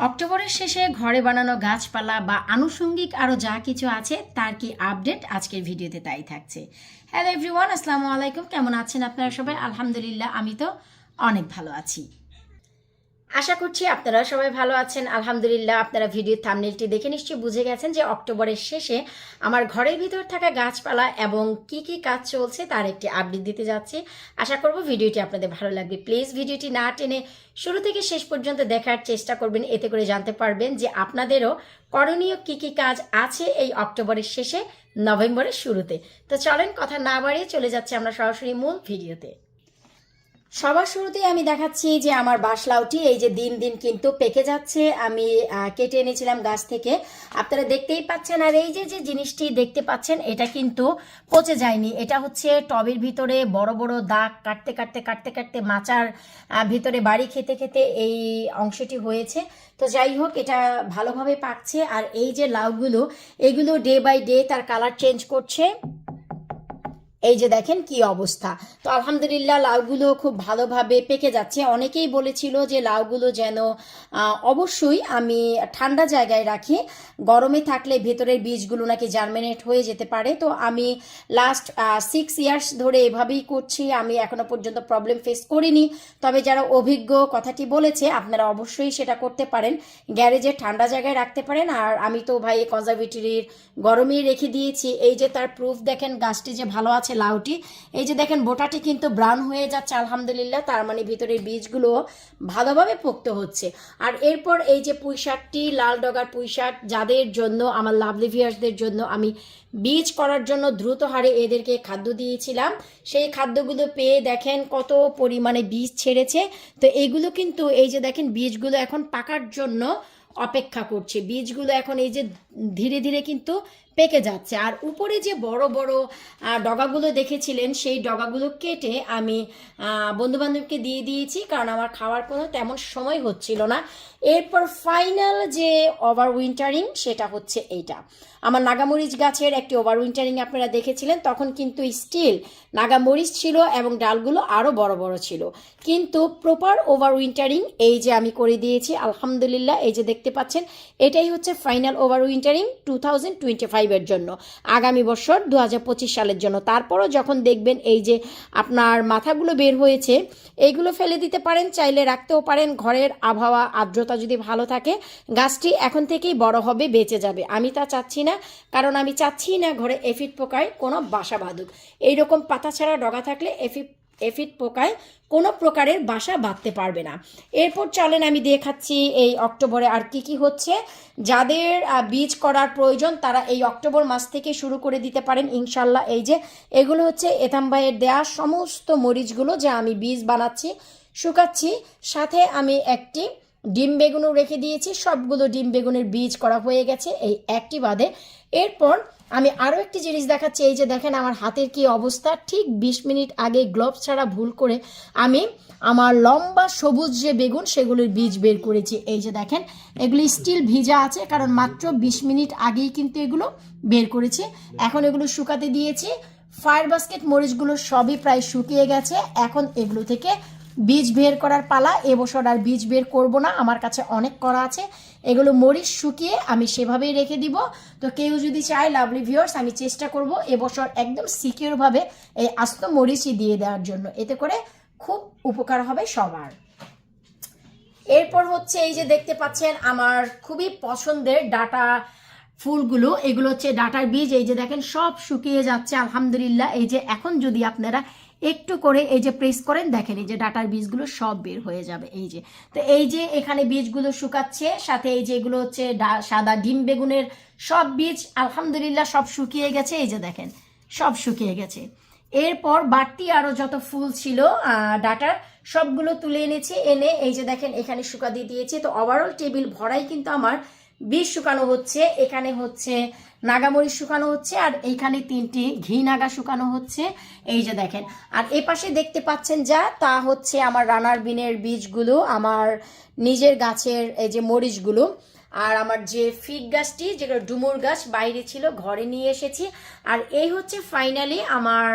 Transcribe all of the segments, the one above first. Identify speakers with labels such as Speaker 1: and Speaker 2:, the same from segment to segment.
Speaker 1: অক্টোবরের শেষে ঘরে বানানো গাছপালা বা আনুষঙ্গিক আরও যা কিছু আছে, তার কি আপডেট আজকের ভিডিওতে তাই থাকছে। হ্যালো এভরিওয়ান আসসালামু আলাইকুম। কেমন আছেন আপনারা সবাই? আলহামদুলিল্লাহ, আমি তো অনেক ভালো আছি। আশা করছি আপনারা সবাই ভালো আছেন। আলহামদুলিল্লাহ, আপনারা ভিডিওর থামনেলটি দেখে নিশ্চয়ই বুঝে গেছেন যে অক্টোবরের শেষে আমার ঘরের ভিতর থাকা গাছপালা এবং কি কি কাজ চলছে তার একটি আপডেট দিতে যাচ্ছি। আশা করব ভিডিওটি আপনাদের ভালো লাগবে। প্লিজ ভিডিওটি না টেনে শুরু থেকে শেষ পর্যন্ত দেখার চেষ্টা করবেন। এতে করে জানতে পারবেন যে আপনাদেরও করণীয় কি কি কাজ আছে এই অক্টোবরের শেষে, নভেম্বরের শুরুতে। তো চলেন, কথা না বাড়িয়ে চলে যাচ্ছে আমরা সরাসরি মূল ভিডিওতে। সবার শুরুতেই আমি দেখাচ্ছি যে আমার বাসলাউটি এই যে দিন দিন কিন্তু পেকে যাচ্ছে। আমি কেটে এনেছিলাম গাছ থেকে। আপনারা দেখতেই পাচ্ছেন, আর এই যে যে জিনিসটি দেখতে পাচ্ছেন, এটা কিন্তু পচে যায়নি। এটা হচ্ছে টবের ভিতরে বড় বড় দাগ কাটতে কাটতে কাটতে কাটতে মাচার ভিতরে বাড়ি খেতে খেতে এই অংশটি হয়েছে। তো যাই হোক, এটা ভালোভাবে পাকছে। আর এই যে লাউগুলো, এগুলো ডে বাই ডে তার কালার চেঞ্জ করছে। এই যে দেখেন কি অবস্থা। তো আলহামদুলিল্লাহ লাউগুলো খুব ভালোভাবে পেকে যাচ্ছে। অনেকেই বলেছিল যে লাউগুলো যেন অবশ্যই আমি ঠান্ডা জায়গায় রাখি। গরমে থাকলে ভেতরের বীজগুলো নাকি জার্মিনেট হয়ে যেতে পারে। তো আমি লাস্ট সিক্স ইয়ার্স ধরে এভাবেই করছি। আমি এখনও পর্যন্ত প্রবলেম ফেস করিনি। তবে যারা অভিজ্ঞ কথাটি বলেছে, আপনারা অবশ্যই সেটা করতে পারেন। গ্যারেজে ঠান্ডা জায়গায় রাখতে পারেন। আর আমি তো ভাই কনজারভেটরির গরমেই রেখে দিয়েছি। এই যে তার প্রুফ দেখেন, গাছটি যে ভালো আছে লাউটি। এই যে দেখেন, বোটাটি কিন্তু ব্রাউন হয়ে যাচ্ছে, আলহামদুলিল্লাহ। তার মানে ভিতরের বীজগুলো ভালোভাবে পোক্ত হচ্ছে। আর এরপর এই যে পুঁই শাকটি, লাল ডগার পুঁই শাক, যাদের জন্য, আমার লাভলি ভিয়ার্সদের জন্য আমি বীজ করার জন্য দ্রুত হারে এদেরকে খাদ্য দিয়েছিলাম। সেই খাদ্যগুলো পেয়ে দেখেন কত পরিমাণে বীজ ছেড়েছে। তো এইগুলো কিন্তু, এই যে দেখেন, বীজগুলো এখন পাকার জন্য অপেক্ষা করছে। বীজগুলো এখন এই যে ধীরে ধীরে কিন্তু পেকে যাচ্ছে। আর উপরে যে বড় বড় ডগাগুলো দেখেছিলেন, সেই ডগাগুলো কেটে আমি বন্ধু বান্ধবকে দিয়ে দিয়েছি, কারণ আমার খাওয়ার কোনো তেমন সময় হচ্ছিল না। এরপর ফাইনাল যে ওভার উইন্টারিং সেটা হচ্ছে এইটা। আমার নাগামরিচ গাছের একটি ওভার উইন্টারিং আপনারা দেখেছিলেন, তখন কিন্তু স্টিল নাগামরিচ ছিল এবং ডালগুলো আরও বড় বড় ছিল। কিন্তু প্রপার ওভার উইন্টারিং এই যে আমি করে দিয়েছি, আলহামদুলিল্লাহ, এই যে দেখতে পাচ্ছেন, এটাই হচ্ছে final over wintering two thousand twenty ফাইভের জন্য। আগামী বছর দু সালের জন্য। তারপরও যখন দেখবেন এই যে আপনার মাথাগুলো বের হয়েছে, এইগুলো ফেলে দিতে পারেন, চাইলে রাখতেও পারেন। ঘরের আবহাওয়া, আর্দ্রতা যদি ভালো থাকে, গাছটি এখন থেকেই বড় হবে, বেঁচে যাবে। আমি তা চাচ্ছি না, কারণ আমি চাচ্ছি না ঘরে এফিড পোকায় কোনো বাসা বাঁধুক। এইরকম পাতা ছাড়া ডগা থাকলে এফিড এফিড পোকায় কোনো প্রকারের বাসা বাঁধতে পারবে না। এরপর চলেন আমি দেখাচ্ছি এই অক্টোবরে আর কি কি হচ্ছে। যাদের বীজ করার প্রয়োজন তারা এই অক্টোবর মাস থেকে শুরু করে দিতে পারেন ইনশাল্লাহ। এই যে, এগুলো হচ্ছে এথাম ভাইয়ের দেয়া সমস্ত মরিচগুলো যা আমি বীজ বানাচ্ছি, শুকাচ্ছি। সাথে আমি একটি ডিম বেগুনও রেখে দিয়েছি। সবগুলো ডিম বেগুনের বীজ করা হয়ে গেছে, এই একটি বাদে। এরপর আমি আরও একটি জিনিস দেখাচ্ছি, এই যে দেখেন আমার হাতের কি অবস্থা। ঠিক বিশ মিনিট আগে গ্লোভস ছাড়া ভুল করে আমি আমার লম্বা সবুজ যে বেগুন, সেগুলির বীজ বের করেছি। এই যে দেখেন, এগুলি স্টিল ভিজা আছে, কারণ মাত্র বিশ মিনিট আগেই কিন্তু এগুলো বের করেছি। এখন এগুলো শুকাতে দিয়েছি। ফায়ার বাস্কেট মরিচগুলো সবই প্রায় শুকিয়ে গেছে। এখন এগুলো থেকে বীজ বের করার পালা এবছর আর বীজ বের করব না, আমার কাছে অনেক করা আছে। এগুলো মরিচ শুকিয়ে আমি সেভাবেই রেখে দিব। তো কেউ যদি চায় লাভলি ভিউয়ার্স আমি চেষ্টা করব এবছর একদম সিকিউরভাবে এই আস্ত মরিচই দিয়ে দেওয়ার জন্য। এতে করে খুব উপকার হবে সবার। এরপর হচ্ছে এই যে দেখতে পাচ্ছেন, আমার খুবই পছন্দের ডাটা ফুলগুলো। এগুলো হচ্ছে ডাটার বীজ। এই যে দেখেন, সব শুকিয়ে যাচ্ছে, আলহামদুলিল্লাহ। এই যে এখন যদি আপনারা একটু করে এই যে প্রেস করেন, দেখেন এই যে ডাটার বীজগুলো সব বের হয়ে যাবে, এই যে। তো এই যে এখানে বীজগুলো শুকাচ্ছে, সাথে এই যে এগুলো হচ্ছে সাদা ডিম বেগুনের সব বীজ, আলহামদুলিল্লাহ সব শুকিয়ে গেছে, এই যে দেখেন, সব শুকিয়ে গেছে। এরপর বাড়তি আরও যত ফুল ছিল ডাটার সবগুলো তুলে এনেছি, এনে এই যে দেখেন এখানে শুকা দিয়ে দিয়েছি। তো ওভারঅল টেবিল ভরাই কিন্তু আমার বীজ শুকানো হচ্ছে, এখানে হচ্ছে নাগামরিচ শুকানো হচ্ছে, আর এইখানে তিনটি ঘি নাগা শুকানো হচ্ছে। এই যে দেখেন, আর এ পাশে দেখতে পাচ্ছেন যা, তা হচ্ছে আমার রানার বিনের বীজগুলো, আমার নিজের গাছের এই যে মরিচগুলো, আর আমার যে ফিগ গাছটি, যেগুলো ডুমুর গাছ, বাইরে ছিল, ঘরে নিয়ে এসেছি। আর এই হচ্ছে ফাইনালি আমার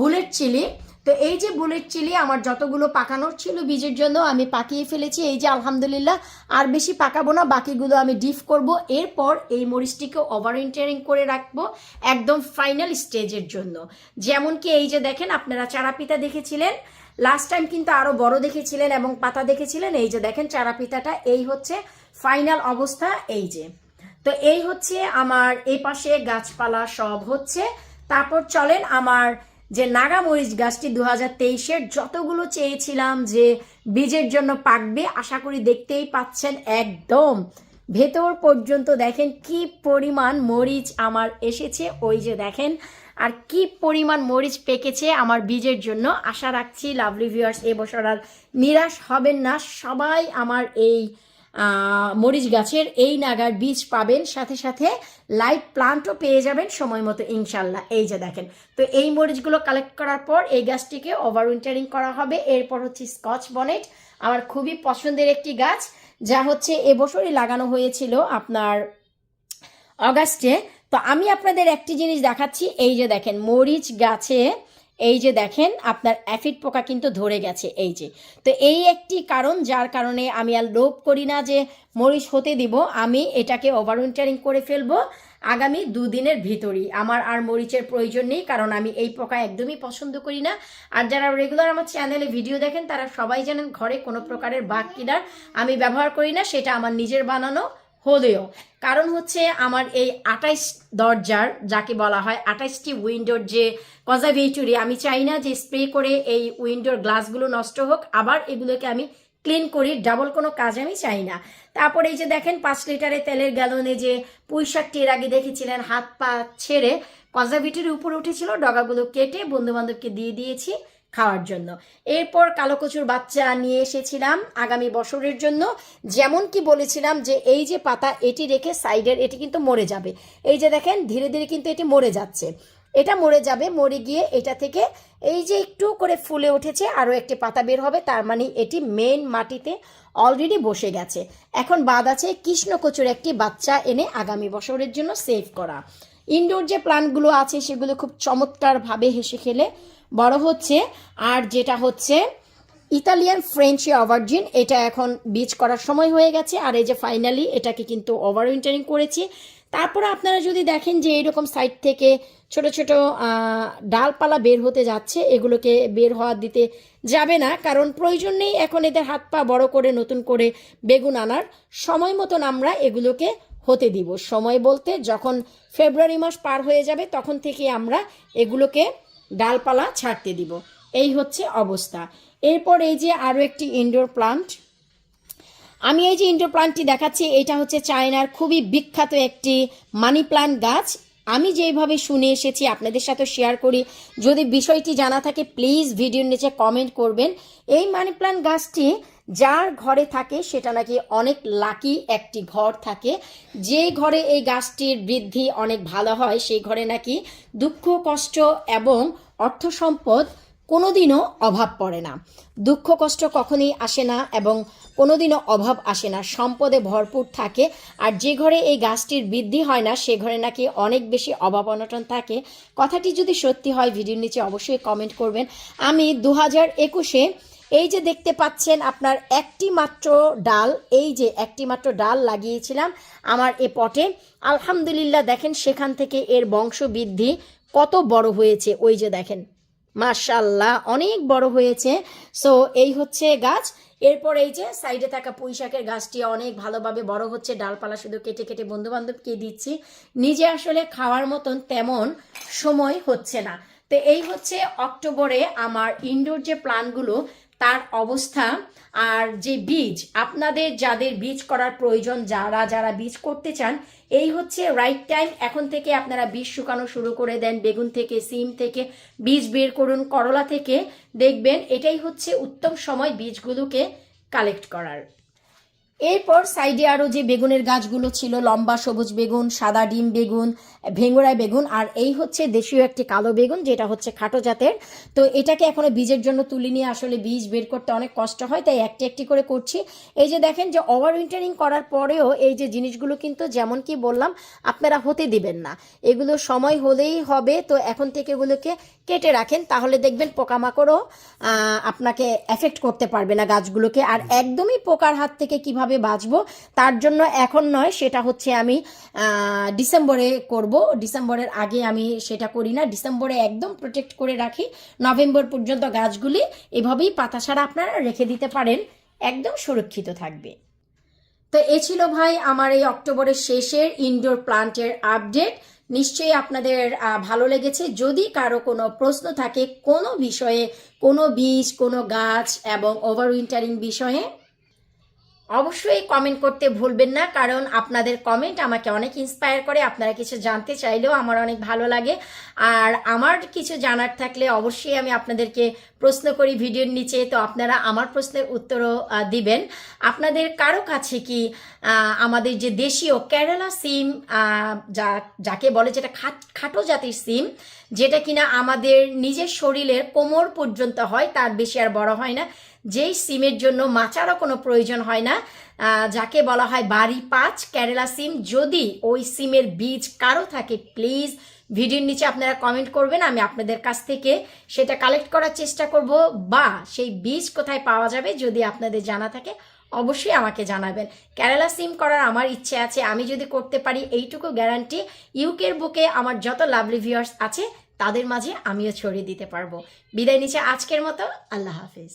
Speaker 1: বুলেট চিলি তো এই যে বুলেট চিলি আমার যতগুলো পাকানোর ছিল বীজের জন্য আমি পাকিয়ে ফেলেছি। এই যে আলহামদুলিল্লাহ, আর বেশি পাকাবো না, বাকিগুলো আমি ডিপ করব। এরপর এই মরিচটিকে ওভার ইন্টারিং করে রাখব একদম ফাইনাল স্টেজের জন্য। যেমন কি এই যে দেখেন, আপনারা চারাপিতা দেখেছিলেন? লাস্ট টাইম কিন্তু আরও বড় দেখেছিলেন এবং পাতা দেখেছিলেন। এই যে দেখেন, চারাপিতাটা, এই হচ্ছে ফাইনাল অবস্থা, এই যে। তো এই হচ্ছে আমার এই পাশে গাছপালা সব হচ্ছে। তারপর চলেন আমার যে নাগামরিচ গাছটি দু হাজার তেইশের যতগুলো চেয়েছিলাম যে বীজের জন্য পাকবে, আশা করি দেখতেই পাচ্ছেন একদম। ভেতর পর্যন্ত দেখেন কি পরিমাণ মরিচ আমার এসেছে, ওই যে দেখেন, আর কি পরিমাণ মরিচ পেকেছে আমার বীজের জন্য। আশা রাখছি, লাভলি ভিউয়ার্স, এবছর আর নিরাশ হবেন না। সবাই আমার এই মরিচ গাছের এই নাগার বীজ পাবেন। সাথে সাথে লাইট প্লান্টও পেয়ে যাবেন সময় মতো, ইনশাল্লাহ। এই যে দেখেন, তো এই মরিচগুলো কালেক্ট করার পর এই গাছটিকে ওভার উইন্টারিং করা হবে। এরপর হচ্ছে স্কচ বনেট আমার খুবই পছন্দের একটি গাছ, যা হচ্ছে এবছরই লাগানো হয়েছিল আপনার অগাস্টে। তো আমি আপনাদের একটি জিনিস দেখাচ্ছি। এই যে দেখেন, মরিচ গাছে এই যে দেখেন, আপনার অ্যাফিড পোকা কিন্তু ধরে গেছে, এই যে। তো এই একটি কারণ, যার কারণে আমি আর লোভ করি না যে মরিচ হতে দিব, আমি এটাকে ওভার উইন্টারিং করে ফেলব আগামী দুদিনের ভিতরই। আমার আর মরিচের প্রয়োজন নেই, কারণ আমি এই পোকা একদমই পছন্দ করি না। আর যারা রেগুলার আমার চ্যানেলে ভিডিও দেখেন, তারা সবাই জানেন, ঘরে কোনো প্রকারের বাগ কিনার আমি ব্যবহার করি না, সেটা আমার নিজের বানানো। হলেও, কারণ হচ্ছে আমার এই আঠাইশ দরজার, যাকে বলা হয় আঠাইশটি উইন্ডোর যে কনজারভেটরি আমি চাই না যে স্প্রে করে এই উইন্ডোর গ্লাসগুলো নষ্ট হোক, আবার এগুলোকে আমি ক্লিন করি ডাবল কোনো কাজ আমি চাই না। তারপরে এই যে দেখেন, পাঁচ লিটারের তেলের গ্যালনে যে পুঁই শাকটি এর আগে দেখেছিলেন, হাত পা ছেড়ে কনজারভেটরির উপরে উঠেছিল, ডগাগুলো কেটে বন্ধু বান্ধবকে দিয়ে দিয়েছি। খাওয়ার জন্য। এরপর কালো কচুর বাচ্চা নিয়ে এসেছিলাম আগামী বছরের জন্য। যেমন কি বলেছিলাম যে এই যে পাতা, এটি রেখে সাইডের এটি কিন্তু মরে যাবে। এই যে দেখেন, ধীরে ধীরে কিন্তু এটি মরে যাচ্ছে। এটা মরে যাবে, মরে গিয়ে এটা থেকে এই যে একটু করে ফুলে উঠেছে, আরও একটি পাতা বের হবে, তার মানে এটি মেন মাটিতে অলরেডি বসে গেছে। এখন বাদ আছে কৃষ্ণকচুর একটি বাচ্চা এনে আগামী বছরের জন্য সেভ করা। ইনডোর যে প্লান্টগুলো আছে, সেগুলো খুব চমৎকারভাবে হেসে খেলে। বড় হচ্ছে, আর যেটা হচ্ছে ইতালিয়ান ফ্রেঞ্চ অভারজিন, এটা এখন বীজ করার সময় হয়ে গেছে, আর এই যে ফাইনালি এটাকে কিন্তু ওভার উইন্টারিং করেছি। তারপরে আপনারা যদি দেখেন যে এইরকম সাইড থেকে ছোট ছোট ডালপালা বের হতে যাচ্ছে, এগুলোকে বের হওয়া দিতে যাবে না, কারণ প্রয়োজন নেই এখন এদের হাত পা বড় করে নতুন করে বেগুন আনার। সময় মতন আমরা এগুলোকে হতে দিব। সময় বলতে যখন ফেব্রুয়ারি মাস পার হয়ে যাবে, তখন থেকে আমরা এগুলোকে ডালপালা ছাড়তে দিব। এই হচ্ছে অবস্থা। এরপর এই যে আরও একটি ইনডোর প্লান্ট আমি এই যে ইনডোর প্লান্টটি দেখাচ্ছি, এটা হচ্ছে চায়নার খুবই বিখ্যাত একটি মানি প্লান্ট গাছ। আমি যেইভাবে শুনে এসেছি, আপনাদের সাথে শেয়ার করি। যদি বিষয়টি জানা থাকে প্লিজ ভিডিওর নিচে কমেন্ট করবেন। এই মানি প্লান্ট গাছটি যার ঘরে থাকে সেটা নাকি অনেক লাকি একটি ঘর থাকে। যে ঘরে এই গাছটির বৃদ্ধি অনেক ভালো হয়, সেই ঘরে নাকি দুঃখ, কষ্ট এবং অর্থ সম্পদ কোনোদিনও অভাব পড়ে না। দুঃখ, কষ্ট কখনই আসে না এবং কোনোদিনও অভাব আসে না। সম্পদে ভরপুর থাকে আর যে ঘরে এই গাছটির বৃদ্ধি হয় না, সে ঘরে নাকি অনেক বেশি অভাব অনটন থাকে। কথাটি যদি সত্যি হয়, ভিডিওর নিচে অবশ্যই কমেন্ট করবেন। আমি দু হাজার একুশে এই যে দেখতে পাচ্ছেন আপনার একটি মাত্র ডাল, এই যে একটি মাত্র ডাল লাগিয়েছিলাম আমার এ পটে আলহামদুলিল্লাহ, দেখেন সেখান থেকে এর বংশ বৃদ্ধি কত বড় হয়েছে। ওই যে দেখেন মাশাল্লাহ অনেক বড় হয়েছে। সো এই হচ্ছে গাছ। এরপর এই যে সাইডে থাকা পুঁই শাকের গাছটি অনেক ভালোভাবে বড় হচ্ছে। ডালপালা শুধু কেটে কেটে বন্ধু বান্ধবকে দিচ্ছি। নিজে আসলে খাওয়ার মতন তেমন সময় হচ্ছে না। তো এই হচ্ছে অক্টোবরে আমার ইনডোর যে প্লান্টগুলো তার অবস্থা আর যে বীজ, আপনাদের যাদের বীজ করার প্রয়োজন, যারা যারা বীজ করতে চান, এই হচ্ছে রাইট টাইম এখন থেকে আপনারা বীজ শুকানো শুরু করে দেন, বেগুন থেকে, সিম থেকে, বীজ বের করুন, করলা থেকে। দেখবেন এটাই হচ্ছে উত্তম সময় বীজগুলোকে কালেক্ট করার। এরপর সাইডে আরও যে বেগুনের গাছগুলো ছিল, লম্বা সবুজ বেগুন, সাদা ডিম বেগুন ভেঙ্গুড়ায় বেগুন, আর এই হচ্ছে দেশীয় একটি কালো বেগুন, যেটা হচ্ছে খাটো জাতের। তো এটাকে এখনও বীজের জন্য তুলে নিয়ে আসলে বীজ বের করতে অনেক কষ্ট হয়, তাই একটি একটি করে করছি। এই যে দেখেন যে ওভার উইন্টারিং করার পরেও এই যে জিনিসগুলো কিন্তু যেমন কি বললাম, আপনারা হতে দিবেন না। এগুলো সময় হলেই হবে, তো এখন থেকে এগুলোকে কেটে রাখেন, তাহলে দেখবেন পোকামাকড়ও আপনাকে এফেক্ট করতে পারবে না গাছগুলোকে। আর একদমই পোকার হাত থেকে কীভাবে বাঁচবো। তার জন্য এখন নয়, সেটা হচ্ছে আমি ডিসেম্বরে করব। ডিসেম্বরের আগে আমি সেটা করি না। ডিসেম্বরে একদম প্রোটেক্ট করে রাখি। নভেম্বর পর্যন্ত গাছগুলি এভাবেই পাতা ছাড়া আপনারা রেখে দিতে পারেন। একদম সুরক্ষিত থাকবে। তো এ ছিল ভাই আমার এই অক্টোবরের শেষের ইনডোর প্লান্টের আপডেট নিশ্চয়ই আপনাদের ভালো লেগেছে। যদি কারও কোনো প্রশ্ন থাকে কোনো বিষয়ে, কোনো বীজ, কোনো গাছ এবং ওভার উইন্টারিং বিষয়ে অবশ্যই কমেন্ট করতে ভুলবেন না, কারণ আপনাদের কমেন্ট আমাকে অনেক ইন্সপায়ার করে। আপনারা কিছু জানতে চাইলেও আমার অনেক ভালো লাগে। আর আমার কিছু জানার থাকলে অবশ্যই আমি আপনাদেরকে প্রশ্ন করি ভিডিওর নিচে। তো আপনারা আমার প্রশ্নের উত্তরও দিবেন। আপনাদের কারও কাছে কি আমাদের যে দেশীয় কেরালা সিম যা, যাকে বলে যেটা খাটো জাতির সিম যেটা কিনা আমাদের নিজের শরীরের কোমর পর্যন্ত হয়, তার বেশি আর বড় হয় না। যেই সিমের জন্য মাচারও কোনো প্রয়োজন হয় না যাকে বলা হয় বাড়ি পাঁচ, কেরালা সিম। যদি ওই সিমের বীজ কারও থাকে প্লিজ ভিডিওর নিচে আপনারা কমেন্ট করবেন, আমি আপনাদের কাছ থেকে সেটা কালেক্ট করার চেষ্টা করব। বা সেই বীজ কোথায় পাওয়া যাবে যদি আপনাদের জানা থাকে, অবশ্যই আমাকে জানাবেন। কেরালা সিম করার আমার ইচ্ছে আছে, আমি যদি করতে পারি এইটুকু গ্যারান্টি ইউকের বুকে আমার যত লাভলি ভিউয়ার্স আছে, তাদের মাঝে আমিও ছড়িয়ে দিতে পারব। বিদায় নিচে আজকের মতো, আল্লাহ হাফিজ।